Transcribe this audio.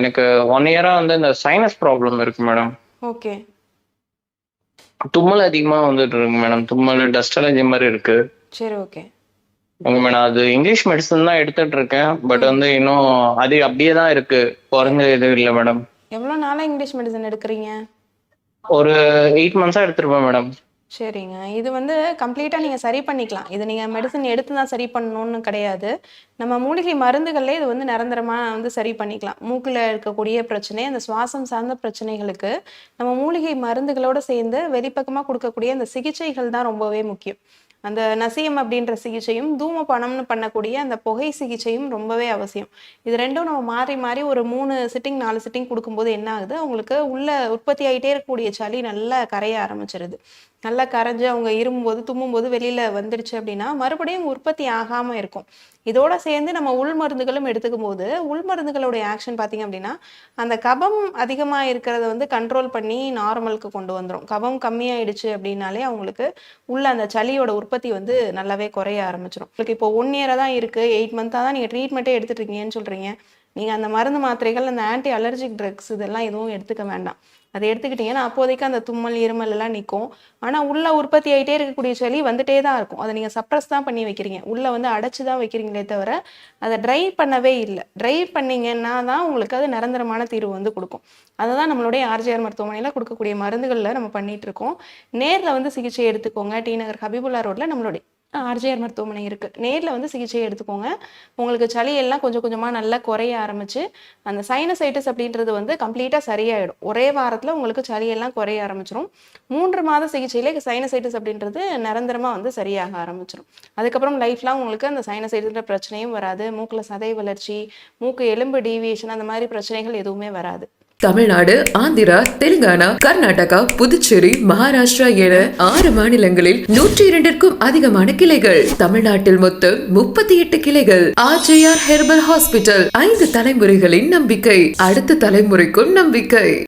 எனக்கு ஒன் இயரா வந்து இந்த சைனஸ் ப்ராப்ளம் இருக்கு மேடம் ஓகே தும்மல் அதிகமா வந்துட்டு இருக்கு மேடம் தும்மல் டஸ்ட் அலர்ஜி மாதிரி இருக்கு. சரி ஓகே ஓகே மேடம் அது இங்கிலீஷ் மெடிசன் தான் எடுத்துட்டு இருக்கேன். பட் வந்து இன்னும் அது அப்படியே தான் இருக்கு. குறைஞ்ச இது இல்லை மேடம் எவ்வளோ நாளாக இங்கிலீஷ் மெடிசன் எடுக்கிறீங்க? ஒரு எயிட் மந்த்ஸா எடுத்திருப்பேன் மேடம் சரிங்க. இது வந்து கம்ப்ளீட்டாக நீங்கள் சரி பண்ணிக்கலாம். இது நீங்கள் மெடிசன் எடுத்து தான் சரி பண்ணணும்னு கிடையாது. நம்ம மூலிகை மருந்துகளே இது வந்து நிரந்தரமாக வந்து சரி பண்ணிக்கலாம். மூக்கில் இருக்கக்கூடிய பிரச்சனை அந்த சுவாசம் சார்ந்த பிரச்சனைகளுக்கு நம்ம மூலிகை மருந்துகளோடு சேர்ந்து வெளிப்பக்கமாக கொடுக்கக்கூடிய அந்த சிகிச்சைகள் தான் ரொம்பவே முக்கியம். அந்த நசியம் அப்படின்ற சிகிச்சையும் தூமபானம்னு பண்ணக்கூடிய அந்த புகை சிகிச்சையும் ரொம்பவே அவசியம். இது ரெண்டும் நம்ம மாறி மாறி ஒரு மூணு சிட்டிங் நாலு சிட்டிங் கொடுக்கும்போது என்ன ஆகுது? அவங்களுக்கு உள்ள உற்பத்தி ஆகிட்டே இருக்கக்கூடிய சளி நல்லா கரைய ஆரம்பிச்சிருது. நல்லா கரைஞ்சு அவங்க இருமும்போது தும்மும்போது வெளியில் வந்துடுச்சு அப்படின்னா மறுபடியும் உற்பத்தி ஆகாமல் இருக்கும். இதோட சேர்ந்து நம்ம உள் மருந்துகளும் எடுத்துக்கும் போது உள் மருந்துகளுடைய ஆக்ஷன் பார்த்தீங்க அப்படின்னா அந்த கபம் அதிகமாக இருக்கிறத வந்து கண்ட்ரோல் பண்ணி நார்மலுக்கு கொண்டு வந்துடும் கபம் கம்மியாயிடுச்சு அப்படின்னாலே அவங்களுக்கு உள்ள அந்த சளியோட உற்பத்தி வந்து நல்லாவே குறைய ஆரம்பிச்சிடும் உங்களுக்கு இப்போ ஒன் இயராக தான் இருக்குது எயிட் மந்த்தாக தான் நீங்கள் ட்ரீட்மெண்ட்டே எடுத்துட்டு இருக்கீங்கன்னு சொல்கிறீங்க நீங்கள் அந்த மருந்து மாத்திரைகள் அந்த ஆன்டி அலர்ஜிக் ட்ரக்ஸ் இதெல்லாம் எதுவும் எடுத்துக்க வேண்டாம். அதை எடுத்துக்கிட்டீங்கன்னா அப்போதைக்கு அந்த தும்மல் இருமல் எல்லாம் நிற்கும் ஆனால் உள்ளே உற்பத்தி ஆகிட்டே இருக்கக்கூடிய சளி வந்துட்டே தான் இருக்கும். அதை நீங்கள் சப்ரஸ் தான் பண்ணி வைக்கிறீங்க. உள்ளே வந்து அடைச்சி தான் வைக்கிறீங்களே தவிர அதை ட்ரை பண்ணவே இல்லை. ட்ரை பண்ணீங்கன்னா தான் உங்களுக்கு அது நிரந்தரமான தீர்வு வந்து கொடுக்கும். அதை தான் நம்மளுடைய ஆர்ஜிஆர் மருத்துவமனையில் கொடுக்கக்கூடிய மருந்துகளில் நம்ம பண்ணிகிட்ருக்கோம் நேரில் வந்து சிகிச்சை எடுத்துக்கோங்க. டி நகர் ஹபிபுல்லா ரோட்டில் நம்மளுடைய ஆர்ஜிஆர் மருத்துவமனை இருக்குது நேரில் வந்து சிகிச்சையை எடுத்துக்கோங்க. உங்களுக்கு சளி எல்லாம் கொஞ்சம் கொஞ்சமாக நல்லா குறைய ஆரம்பிச்சு அந்த சைனசைட்டிஸ் அப்படின்றது வந்து கம்ப்ளீட்டாக சரியாயிடும். ஒரே வாரத்தில் உங்களுக்கு சளியெல்லாம் குறைய ஆரம்பிச்சிரும். மூன்று மாத சிகிச்சையிலே சைனசைட்டிஸ் அப்படின்றது நிரந்தரமாக வந்து சரியாக ஆரம்பிச்சிடும் அதுக்கப்புறம் லைஃப்லாம் உங்களுக்கு அந்த சைனசைட்டிஸ்ன்ற பிரச்சனையும் வராது. மூக்கில் சதை வளர்ச்சி மூக்கு எலும்பு டீவியேஷன் அந்த மாதிரி பிரச்சனைகள் எதுவுமே வராது. தமிழ்நாடு ஆந்திரா தெலுங்கானா கர்நாடகா புதுச்சேரி மகாராஷ்டிரா என ஆறு மாநிலங்களில் நூற்றி இரண்டிற்கும் அதிகமான கிளைகள். தமிழ்நாட்டில் மொத்தம் முப்பத்தி எட்டு கிளைகள். ஆர்ஜேஆர் ஹெர்பல் ஹாஸ்பிட்டல் ஐந்து தலைமுறைகளின் நம்பிக்கை. அடுத்த தலைமுறைக்கும் நம்பிக்கை.